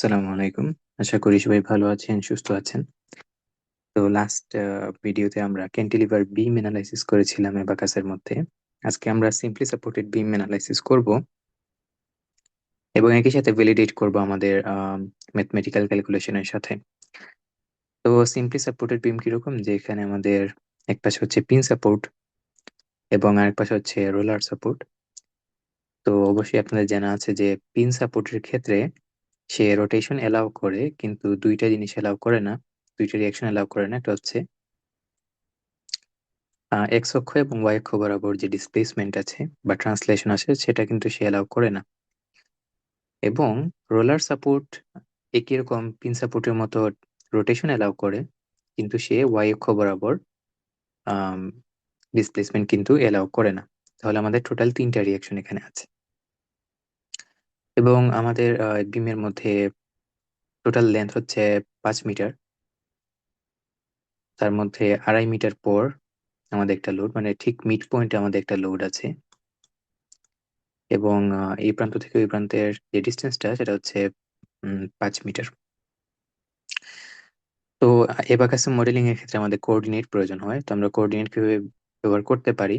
আসসালামু আলাইকুম। আশা করি সবাই ভালো আছেন, সুস্থ আছেন। তো লাস্ট ভিডিওতে আমরা ক্যান্টিলিভার বিম অ্যানালাইসিস করেছিলাম অ্যাবাকাসের মধ্যে। আজকে আমরা সিম্পলি সাপোর্টেড বিম অ্যানালাইসিস করব। এবং একই সাথে ভ্যালিডেট করব আমাদের ম্যাথমেটিক্যাল ক্যালকুলেশনের সাথে। তো সিম্পলি সাপোর্টেড বিম কীরকম? যে এখানে আমাদের এক পাশে হচ্ছে পিন সাপোর্ট এবং আরেক পাশে হচ্ছে রোলার সাপোর্ট তো অবশ্যই আপনাদের জানা আছে যে পিন সাপোর্টের ক্ষেত্রে সে রোটেশন এলাও করে, কিন্তু দুইটা জিনিস এলাও করে না, দুইটা রিয়াকশন এলাও করে না একটা হচ্ছে এক্স অক্ষ এবং ওয়াই অক্ষ বরাবর যে ডিসপ্লেসমেন্ট আছে বা ট্রান্সলেশন আছে, সেটা কিন্তু সে এলাও করে না। এবং রোলার সাপোর্ট একই রকম পিন সাপোর্টের মতো রোটেশন এলাও করে, কিন্তু সে ওয়াই অক্ষ বরাবর ডিসপ্লেসমেন্ট কিন্তু এলাও করে না। তাহলে আমাদের টোটাল তিনটা রিয়াকশন এখানে আছে। এবং আমাদের বিমের মধ্যে টোটাল লেন্থ হচ্ছে পাঁচ মিটার। তার মধ্যে আড়াই মিটার পর আমাদের একটা লোড মানে ঠিক মিড পয়েন্টে আমাদের একটা লোড আছে। এবং এই প্রান্ত থেকে ওই প্রান্তের যে ডিস্টেন্সটা সেটা হচ্ছে পাঁচ মিটার। তো এবাকাসে মডেলিং এর ক্ষেত্রে আমাদের কোঅর্ডিনেট প্রয়োজন হয়। তো আমরা কোঅর্ডিনেট কীভাবে ব্যবহার করতে পারি?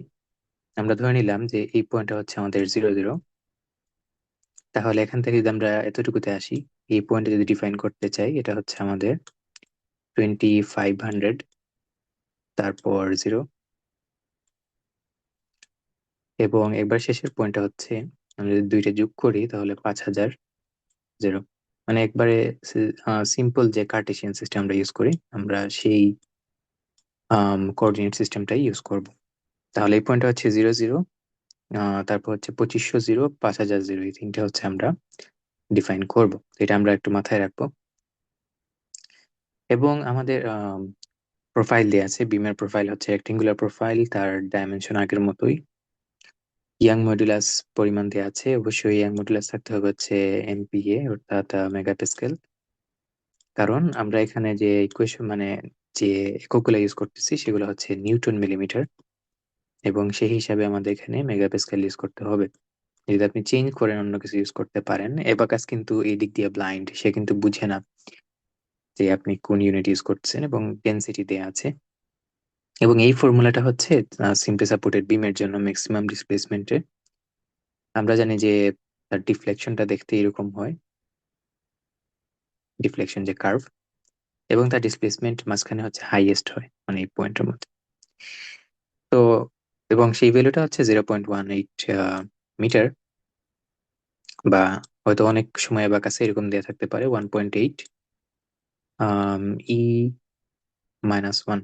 আমরা ধরে নিলাম যে এই পয়েন্টটা হচ্ছে আমাদের জিরো জিরো তাহলে এখান থেকে যদি আমরা এতটুকুতে আসি, এই পয়েন্টে যদি ডিফাইন করতে চাই, এটা হচ্ছে আমাদের টোয়েন্টি ফাইভ হান্ড্রেড তারপর জিরো এবং একবার শেষের পয়েন্টটা হচ্ছে, আমরা যদি দুইটা যোগ করি, তাহলে পাঁচ হাজার জিরো মানে একবারে সিম্পল যে কার্টেশিয়ান সিস্টেম আমরা ইউজ করি, আমরা সেই কোঅর্ডিনেট সিস্টেমটাই ইউজ করব। তাহলে এই পয়েন্টটা হচ্ছে জিরো জিরো তারপর হচ্ছে পঁচিশশো জিরো, পাঁচ হাজার জিরো, এই তিনটা হচ্ছে আমরা ডিফাইন করব। এটা আমরা একটু মাথায় রাখব। এবং আমাদের প্রোফাইল দেওয়া আছে বিমের প্রোফাইল হচ্ছে রেক্টেঙ্গুলার প্রোফাইল তার ডাইমেনশন আগের মতোই। ইয়াং মডুলাস পরিমাণ দেওয়া আছে, অবশ্যই ইয়াং মডুলাস থাকতে হবে হচ্ছে এমপিএ অর্থাৎ মেগাপাস্কেল কারণ আমরা এখানে যে ইকুয়েশন মানে যে এককগুলো ইউজ করতেছি, সেগুলো হচ্ছে নিউটন মিলিমিটার। এবং সেই হিসাবে আমাদের এখানে মেগাপাস্কেল ইউজ করতে হবে। যদি আপনি চেঞ্জ করেন, অন্য কিছু ইউজ করতে পারেন এবাকাস কিন্তু এই দিক দিয়ে ব্লাইন্ড সে কিন্তু বুঝে না যে আপনি কোন ইউনিট ইউজ করছেন এবং ডেন্সিটি দেয়া আছে। এবং এই ফর্মুলাটা হচ্ছে সিম্পলি সাপোর্টেড বিমের জন্য ম্যাক্সিমাম ডিসপ্লেসমেন্টে আমরা জানি যে তার ডিফ্লেকশনটা দেখতে এরকম হয়। ডিফ্লেকশন যে কার্ভ এবং তার ডিসপ্লেসমেন্ট মাঝখানে হচ্ছে হাইয়েস্ট হয় মানে এই পয়েন্টের মধ্যে। তো এবং সেই ভ্যালুটা হচ্ছে zero point one eight metre বা হয়তো অনেক সময় বা কাছে এরকম দেওয়া থাকতে পারে one point eight E minus one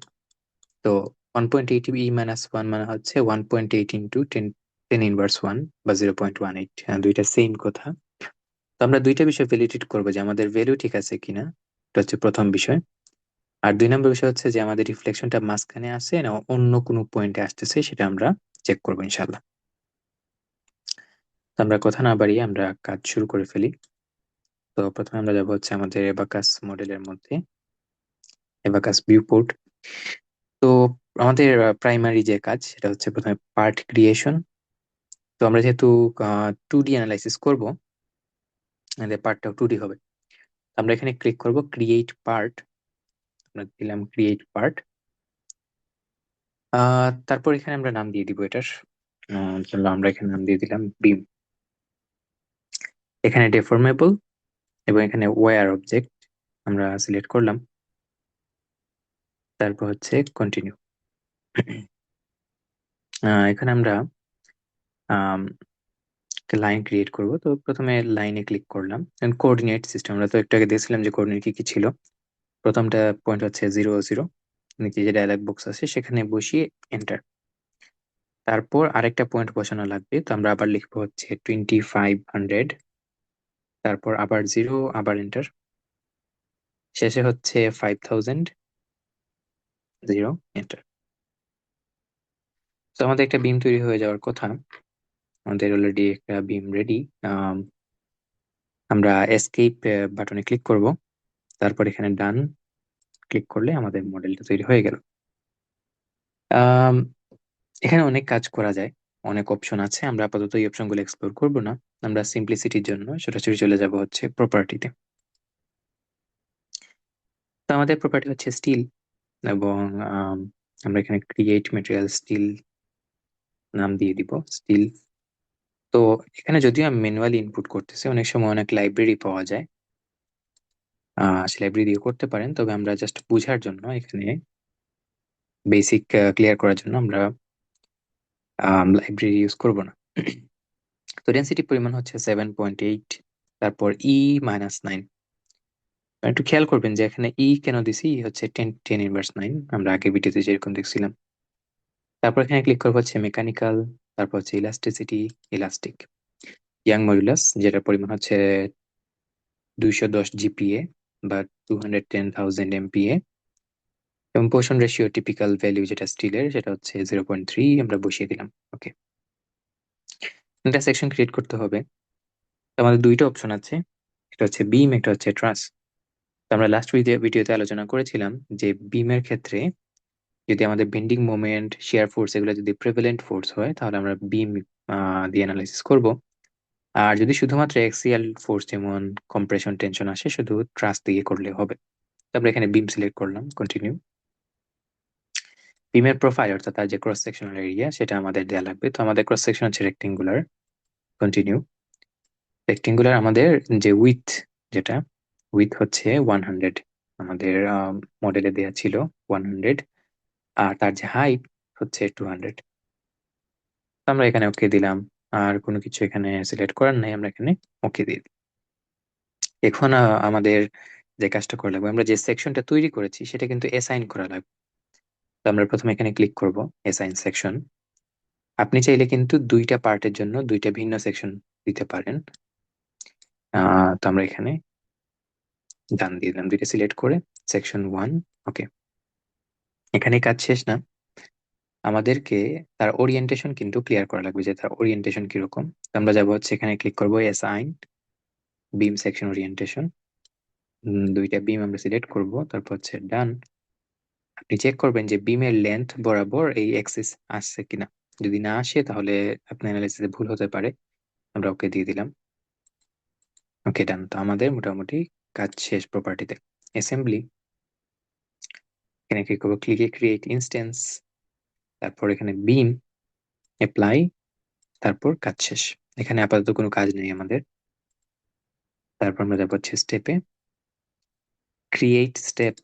তো one point eight E minus one মানে হচ্ছে one point eight into ten ten inverse one বা জিরো পয়েন্ট ওয়ান এইট দুইটা সেম কথা। তো আমরা দুইটা বিষয় ভ্যালিডেট করব যে আমাদের ভ্যালু ঠিক আছে কিনা, এটা হচ্ছে প্রথম বিষয়। আর দুই নম্বর বিষয় হচ্ছে যে আমাদের রিফ্লেকশনটা মাঝখানে আছে না, অন্য কোনো পয়েন্টে আসতেছে সেটা আমরা চেক করব ইনশাল্লাহ আমরা কথা না বাড়িয়ে আমরা কাজ শুরু করে ফেলি। তো প্রথমে আমরা যাব হচ্ছে আমাদের এবাকাস মডেলের মধ্যে এবাকাস ভিউপোর্ট তো আমাদের প্রাইমারি যে কাজ সেটা হচ্ছে প্রথমে পার্ট ক্রিয়েশন তো আমরা যেহেতু টু ডি অ্যানালাইসিস করব আমাদের পার্টটাও টু ডি হবে। আমরা এখানে ক্লিক করব ক্রিয়েট পার্ট আমরা দিলাম ক্রিয়েট পার্ট তারপর এখানে আমরা নাম দিয়ে দিব এটার। জন্য আমরা এখানে নাম দিয়ে দিলাম বিম এখানে ডেফর্মেবল এবং এখানে ওয়ার অবজেক্ট আমরা সিলেক্ট করলাম। তারপর হচ্ছে কন্টিনিউ এখানে আমরা লাইন ক্রিয়েট করব। তো প্রথমে লাইনে ক্লিক করলাম। কোঅর্ডিনেট সিস্টেম আমরা তো একটু আগে দেখছিলাম যে কোঅর্ডিনেট কি কি ছিল। প্রথমটা পয়েন্ট হচ্ছে জিরো জিরো নিচে যে ডায়ালগ বক্স আছে সেখানে বসিয়ে এন্টার তারপর আরেকটা পয়েন্ট বসানো লাগবে, তো আমরা আবার লিখব হচ্ছে টোয়েন্টি ফাইভ হান্ড্রেড তারপর আবার জিরো আবার এন্টার শেষে হচ্ছে ফাইভ থাউজেন্ড জিরো এন্টার তো আমাদের একটা বিম তৈরি হয়ে যাওয়ার কথা, আমাদের অলরেডি একটা বিম রেডি আমরা এসকেপ বাটনে ক্লিক করব। তারপর এখানে ডান ক্লিক করলে আমাদের মডেলটা তৈরি হয়ে গেল। এখানে অনেক কাজ করা যায়, অনেক অপশন আছে, আমরা আপাতত এই অপশনগুলো এক্সপ্লোর করব না, আমরা সিম্পলিসিটির জন্য সরাসরি চলে যাব হচ্ছে প্রপার্টিতে তো আমাদের প্রপার্টি হচ্ছে স্টিল এবং আমরা এখানে ক্রিয়েট মেটেরিয়াল স্টিল নাম দিয়ে দিব স্টিল তো এখানে যদিও আমি ম্যানুয়ালি ইনপুট করতেছি, অনেক সময় অনেক লাইব্রেরি পাওয়া যায় লাইব্রেরি দিয়ে করতে পারেন। তবে আমরা জাস্ট বুঝার জন্য এখানে বেসিক ক্লিয়ার করার জন্য আমরা লাইব্রেরি ইউজ করব না। তো ডেন্সিটি পরিমাণ হচ্ছে সেভেন পয়েন্ট এইট তারপর ই মাইনাস নাইন একটু খেয়াল করবেন যে এখানে ই কেন দিছি? ই হচ্ছে টেন টেন ইনভার্স নাইন আমরা আগে ভিডিওতে যেরকম দেখছিলাম। তারপর এখানে ক্লিক করব হচ্ছে মেকানিক্যাল তারপর হচ্ছে ইলাস্টিসিটি ইলাস্টিক ইয়াং মডুলাস যেটার পরিমাণ হচ্ছে দুইশো দশ জিপিএ বা two hundred ten thousand MPa এবং পোষণ রেশিও টিপিক্যাল ভ্যালু যেটা স্টিলের সেটা হচ্ছে জিরো পয়েন্ট থ্রি আমরা বসিয়ে দিলাম ওকে একটা সেকশন ক্রিয়েট করতে হবে। আমাদের দুইটা অপশন আছে, একটা হচ্ছে বিম একটা হচ্ছে ট্রাস আমরা লাস্ট ভিডিওতে আলোচনা করেছিলাম যে বিমের ক্ষেত্রে যদি আমাদের বেন্ডিং মোমেন্ট শেয়ার ফোর্স এগুলো যদি প্রেভেলেন্ট ফোর্স হয়, তাহলে আমরা বিম দিয়ে অ্যানালাইসিস করব। আর যদি শুধুমাত্র এক্সিয়াল ফোর্স যেমন কম্প্রেশন টেনশন আসে, শুধু ট্রাস দিয়ে করলে হবে। তারপরে এখানে বিম সিলেক্ট করলাম কন্টিনিউ বিমের প্রোফাইল অর্থাৎ তার যে ক্রস সেকশনাল এরিয়া সেটা আমাদের দেওয়া লাগবে। তো আমাদের ক্রস সেকশন হচ্ছে রেক্টেঙ্গুলার কন্টিনিউ রেক্টেঙ্গুলার আমাদের যে উইথ যেটা উইথ হচ্ছে ওয়ান হান্ড্রেড আমাদের মডেলে দেওয়া ছিল ওয়ান হান্ড্রেড আর তার যে হাইট হচ্ছে টু হান্ড্রেড আমরা এখানে ওকে দিলাম। আর কোনো কিছু এখানে সিলেক্ট করার নাই, আমরা এখানে ওকে দিয়ে দিই। এখন আমাদের যে কাজটা করা লাগবে, আমরা যে সেকশনটা তৈরি করেছি, সেটা কিন্তু অ্যাসাইন করা লাগবে। তো আমরা প্রথমে এখানে ক্লিক করব অ্যাসাইন সেকশন আপনি চাইলে কিন্তু দুইটা পার্টের জন্য দুইটা ভিন্ন সেকশন দিতে পারেন। তো আমরা এখানে ডান দিয়ে দিলাম, দুইটা সিলেক্ট করে সেকশন ওয়ান ওকে এখানে কাজ শেষ না। আমাদেরকে তার ওরিয়েন্টেশন কিন্তু ক্লিয়ার করা লাগবে যে তার ওরিয়েন্টেশন কীরকম। আমরা যাব হচ্ছে এখানে ক্লিক করব অ্যাসাইন বিম সেকশন ওরিয়েন্টেশন দুইটা বিম আমরা সিলেক্ট করব, তারপর হচ্ছে ডান আপনি চেক করবেন যে বিমের লেন্থ বরাবর এই অ্যাক্সিস আসছে কিনা। যদি না আসে তাহলে আপনার অ্যানালাইসিসে ভুল হতে পারে। আমরা ওকে দিয়ে দিলাম। ওকে ডান তো আমাদের মোটামুটি কাজ শেষ প্রপার্টিতে অ্যাসেম্বলি এখানে ক্লিক করব ক্লিকে ক্রিয়েট ইনস্ট্যান্স তারপর এখানে বিম অ্যাপ্লাই তারপর কাজ শেষ। এখানে আপাতত কোনো কাজ নেই আমাদের। তারপর আমরা যাব হচ্ছে স্টেপে ক্রিয়েট স্টেপ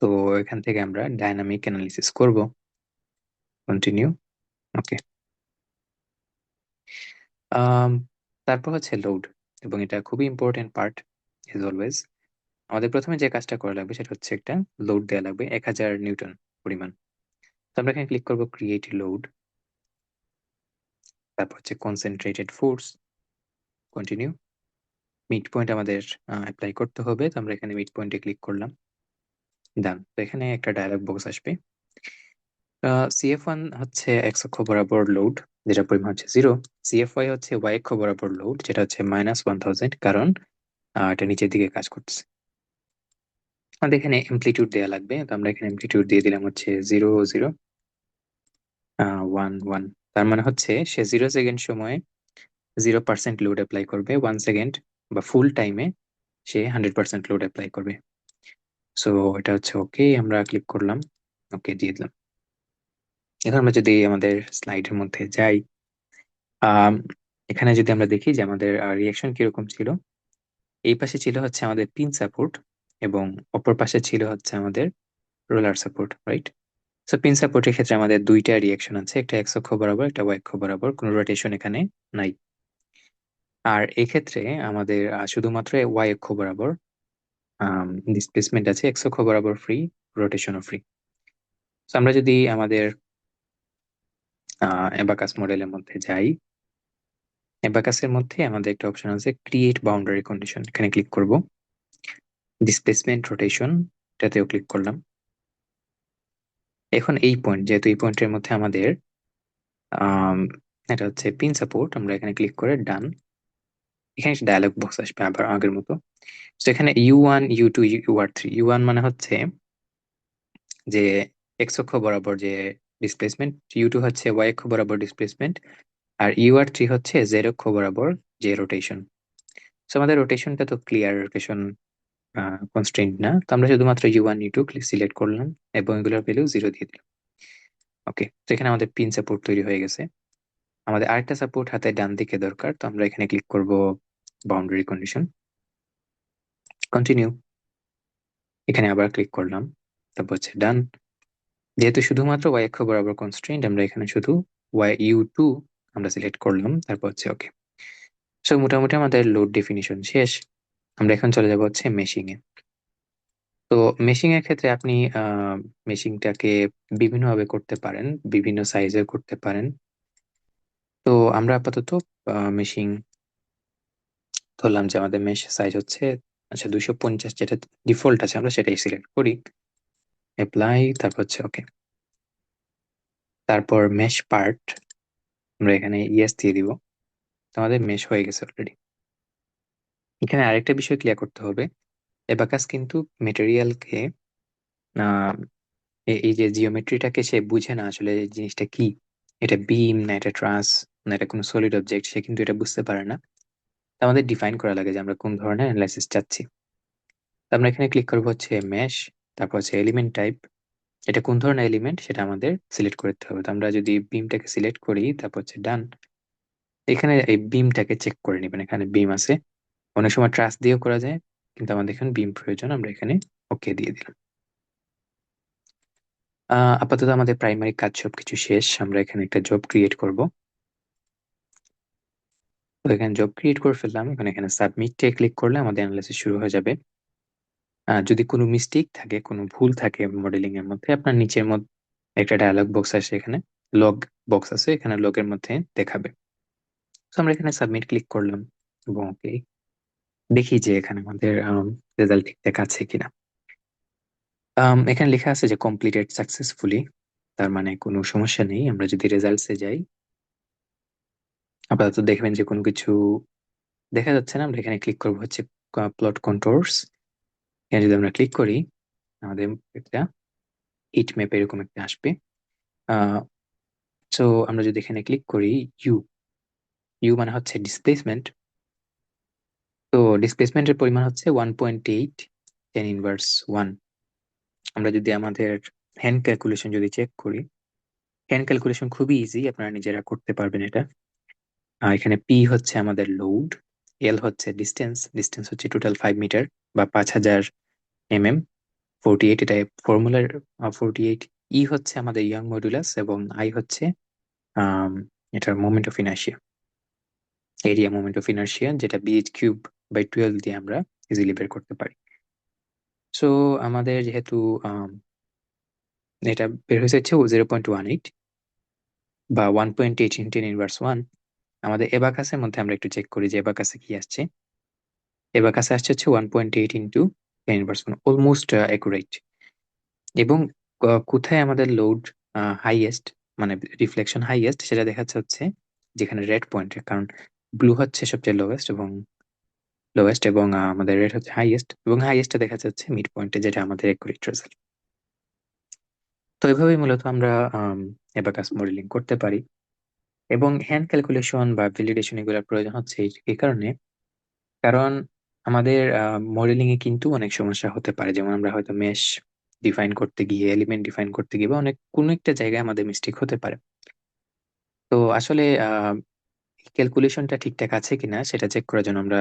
তো এখান থেকে আমরা ডাইনামিক অ্যানালিসিস করব। কন্টিনিউ ওকে তারপর হচ্ছে লোড এবং এটা খুবই ইম্পর্টেন্ট পার্ট ইজ অলওয়েজ আমাদের প্রথমে যে কাজটা করা লাগবে, সেটা হচ্ছে একটা লোড দেওয়া লাগবে, এক হাজার নিউটন পরিমাণ। আমরা এখানে ক্লিক করব ক্রিয়েট লোড তারপর হচ্ছে concentrated force continue mid point আমাদের অ্যাপ্লাই করতে হবে, তো আমরা এখানে মিড পয়েন্টে ক্লিক করলাম ডান তো এখানে একটা ডায়ালগ বক্স আসবে সিএফ ওয়ান হচ্ছে এক্স অক্ষ বরাবর লোড যেটা পরিমাণ হচ্ছে জিরো সিএফ ওয়াই হচ্ছে ওয়াই অক্ষ বরাবর লোড যেটা হচ্ছে মাইনাস ওয়ান থাউজেন্ড কারণ এটা নিচের দিকে কাজ করতেছে। আমাদের এখানে এমপ্লিটিউড দেওয়া লাগবে, তো আমরা এখানে এমপ্লিটিউড দিয়ে দিলাম হচ্ছে জিরো জিরো ওয়ান ওয়ান তার মানে হচ্ছে সে জিরো সেকেন্ড সময়ে জিরো পার্সেন্ট লোড অ্যাপ্লাই করবে ওয়ান সেকেন্ড বা ফুল টাইমে সে হান্ড্রেড পার্সেন্ট লোড অ্যাপ্লাই করবে। সো এটা হচ্ছে ওকে আমরা ক্লিক করলাম ওকে দিয়ে দিলাম। এখন আমরা যদি আমাদের স্লাইডের মধ্যে যাই এখানে যদি আমরা দেখি যে আমাদের রিয়াকশন কীরকম ছিল, এই পাশে ছিল হচ্ছে আমাদের পিন সাপোর্ট এবং অপর পাশে ছিল হচ্ছে আমাদের roller support right so pin সাপোর্টের ক্ষেত্রে আমাদের দুইটা রিয়াকশন আছে, একটা এক্স অক্ষ বরাবর, একটা ওয়াই অক্ষ বরাবর, কোনো রোটেশন এখানে নাই। আর এক্ষেত্রে আমাদের শুধুমাত্র ওয়াই অক্ষ বরাবর ডিসপ্লেসমেন্ট আছে এক্স অক্ষ বরাবর ফ্রি রোটেশনও ফ্রি তো আমরা যদি আমাদের অ্যাবাকাস মডেলের মধ্যে যাই অ্যাবাকাসের মধ্যে আমাদের একটা অপশন আছে ক্রিয়েট বাউন্ডারি কন্ডিশন এখানে ক্লিক করব। ডিসপ্লেসমেন্ট রোটেশন এটাতেও ক্লিক করলাম। এখন এই পয়েন্ট যেহেতু এই পয়েন্টের মধ্যে আমাদের এটা হচ্ছে পিন সাপোর্ট আমরা এখানে ক্লিক করে ডান এখানে ডায়ালগ বক্স আসবে আবার আগের মতো। তো এখানে U one U two U R three U one মানে হচ্ছে যে এক্স অক্ষ বরাবর যে ডিসপ্লেসমেন্ট ইউ টু হচ্ছে ওয়াই অক্ষ বরাবর ডিসপ্লেসমেন্ট আর ইউ আর থ্রি হচ্ছে জেড অক্ষ বরাবর যে রোটেশন সো আমাদের রোটেশনটা তো ক্লিয়ার রোটেশন কনস্ট্রেন্ট না। তো আমরা শুধুমাত্র U one U two select করলাম এবং এগুলোর ভ্যালু জিরো দিয়ে দিলাম। ওকে তো এখানে আমাদের পিন সাপোর্ট তৈরি হয়ে গেছে। আমাদের আরেকটা সাপোর্ট হাতে ডান দিকে দরকার, তো আমরা এখানে ক্লিক করব বাউন্ডারি কন্ডিশন কন্টিনিউ এখানে আবার ক্লিক করলাম, তারপর হচ্ছে ডান যেহেতু শুধুমাত্র ওয়াই অক্ষ বরাবর কনস্ট্রেন্ট আমরা এখানে শুধু ওয়াই ইউ টু আমরা সিলেক্ট করলাম, তারপর হচ্ছে ওকে সো মোটামুটি আমাদের লোড ডেফিনিশন শেষ। আমরা এখন চলে যাব হচ্ছে মেশিং এ। তো মেশিং এর ক্ষেত্রে আপনি মেশিংটাকে বিভিন্নভাবে করতে পারেন, বিভিন্ন সাইজের করতে পারেন। তো আমরা আপাতত মেশিং ধরলাম যে আমাদের মেশ সাইজ হচ্ছে আচ্ছা দুশো পঞ্চাশ যেটা ডিফল্ট আছে আমরা সেটাই সিলেক্ট করি। অ্যাপ্লাই তারপর হচ্ছে ওকে তারপর মেশ পার্ট আমরা এখানে ইয়েস দিয়ে দিব। তো আমাদের মেশ হয়ে গেছে অলরেডি এখানে আরেকটা বিষয় ক্লিয়ার করতে হবে। এবাকাস কিন্তু মেটেরিয়ালকে এই যে জিওমেট্রিটাকে সে বুঝে না আসলে জিনিসটা কি। এটা বিম না এটা ট্রাস না এটা কোনো সলিড অবজেক্ট সে কিন্তু এটা বুঝতে পারে না। আমাদের ডিফাইন করা লাগে যে আমরা কোন ধরনের অ্যানালাইসিস চাচ্ছি। আমরা এখানে ক্লিক করব হচ্ছে মেশ তারপর হচ্ছে এলিমেন্ট টাইপ এটা কোন ধরনের এলিমেন্ট সেটা আমাদের সিলেক্ট করতে হবে। তো আমরা যদি বিমটাকে সিলেক্ট করি, তারপর হচ্ছে ডান এখানে এই বিমটাকে চেক করে নেবেন, এখানে বিম আছে। অনেক সময় ট্রাস দিয়েও করা যায়, কিন্তু আমাদের এখানে বিম প্রয়োজন, আমরা এখানে ওকে দিয়ে দিলাম। আপাতত আমাদের প্রাইমারি কাজ সবকিছু শেষ, আমরা এখানে একটা জব ক্রিয়েট করব। তো এখানে জব ক্রিয়েট করে ফেললাম, এখানে এখানে সাবমিটে ক্লিক করলে আমাদের অ্যানালাইসিস শুরু হয়ে যাবে। যদি কোনো মিস্টেক থাকে, কোনো ভুল থাকে মডেলিং এর মধ্যে, আপনার নিচের মধ্যে একটা ডায়ালগ বক্স আছে এখানে লগ বক্স আছে, এখানে লগের মধ্যে দেখাবে। তো আমরা এখানে সাবমিট ক্লিক করলাম, এবং ওকে দেখি যে এখানে আমাদের রেজাল্ট ঠিকঠাক আছে কিনা। এখানে লেখা আছে যে কমপ্লিটেড সাকসেসফুলি তার মানে কোনো সমস্যা নেই, আমরা যদি রেজাল্টসে যাই, আপাতত দেখবেন যে কোনো কিছু দেখা যাচ্ছে না, আমরা এখানে ক্লিক করব হচ্ছে প্লট কন্ট্রোলস এখানে যদি আমরা ক্লিক করি, আমাদের একটা হিট ম্যাপ এরকম একটা আসবে। সো আমরা যদি এখানে ক্লিক করি ইউ ইউ মানে হচ্ছে ডিসপ্লেসমেন্ট তো ডিসপ্লেসমেন্টের পরিমাণ হচ্ছে one point eight ten inverse one আমরা যদি আমাদের হ্যান্ড ক্যালকুলেশন যদি চেক করি হ্যান্ড ক্যালকুলেশন খুবই ইজি আপনারা নিজেরা করতে পারবেন এটা। আর এখানে পি হচ্ছে আমাদের লোড এল হচ্ছে ডিস্টেন্স ডিস্টেন্স হচ্ছে টোটাল ফাইভ মিটার বা পাঁচ হাজার এম এম ফোরটি এইট এটা ফর্মুলার ফোরটি এইট ই হচ্ছে আমাদের ইয়াং মডুলাস এবং আই হচ্ছে এটার moment of inertia area moment of inertia যেটা B H cube by twelve দিয়ে আমরা ইজিলি বের করতে পারি। সো আমাদের যেহেতু এটা বের হয়েছে হচ্ছে জিরো পয়েন্ট ওয়ান এইট বা one point eight into ten inverse one আমাদের এবাকাসের মধ্যে আমরা একটু চেক করি যে এবাকাসে কি আসছে। এবাকাসে আসছে হচ্ছে one point eight into ten inverse one almost accurate এবং কোথায় আমাদের লোড হাইয়েস্ট মানে রিফ্লেকশন হাইয়েস্ট সেটা দেখাচ্ছে হচ্ছে যেখানে রেড পয়েন্ট কারণ ব্লু হচ্ছে সবচেয়ে লোয়েস্ট এবং লোয়েস্ট এবং আমাদের রেট হচ্ছে হাইয়েস্ট এবং হাইয়েস্টটা দেখা যাচ্ছে মিড পয়েন্টে যেটা আমাদের একুরেট রেজাল্ট তো এভাবেই মূলত আমরা এবাকাস মডেলিং করতে পারি এবং হ্যান্ড ক্যালকুলেশন বা ভ্যালিডেশন এগুলোর প্রয়োজন হচ্ছে এই কারণে। কারণ আমাদের মডেলিং এ কিন্তু অনেক সমস্যা হতে পারে। যেমন আমরা হয়তো মেশ ডিফাইন করতে গিয়ে এলিমেন্ট ডিফাইন করতে গিয়ে বা অনেক, কোনো একটা জায়গায় আমাদের মিস্টেক হতে পারে। তো আসলে ক্যালকুলেশনটা ঠিকঠাক আছে কিনা সেটা চেক করার জন্য আমরা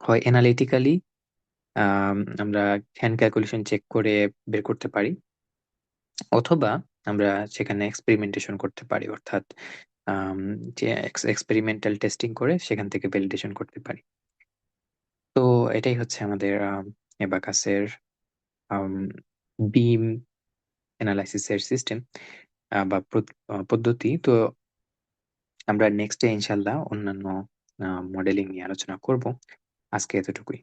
হয় অ্যানালিটিক্যালি আমরা হ্যান্ড ক্যালকুলেশন চেক করে বের করতে পারি, অথবা আমরা সেখানে এক্সপেরিমেন্টেশন করতে পারি, অর্থাৎ যে এক্সপেরিমেন্টাল টেস্টিং করে সেখান থেকে ভ্যালিডেশন করতে পারি। তো এটাই হচ্ছে আমাদের এবাকাসের বিম অ্যানালাইসিসের সিস্টেম বা পদ্ধতি। তো আমরা নেক্সট ইনশাল্লাহ অন্যান্য মডেলিং নিয়ে আলোচনা করব। আজকে এতটুকুই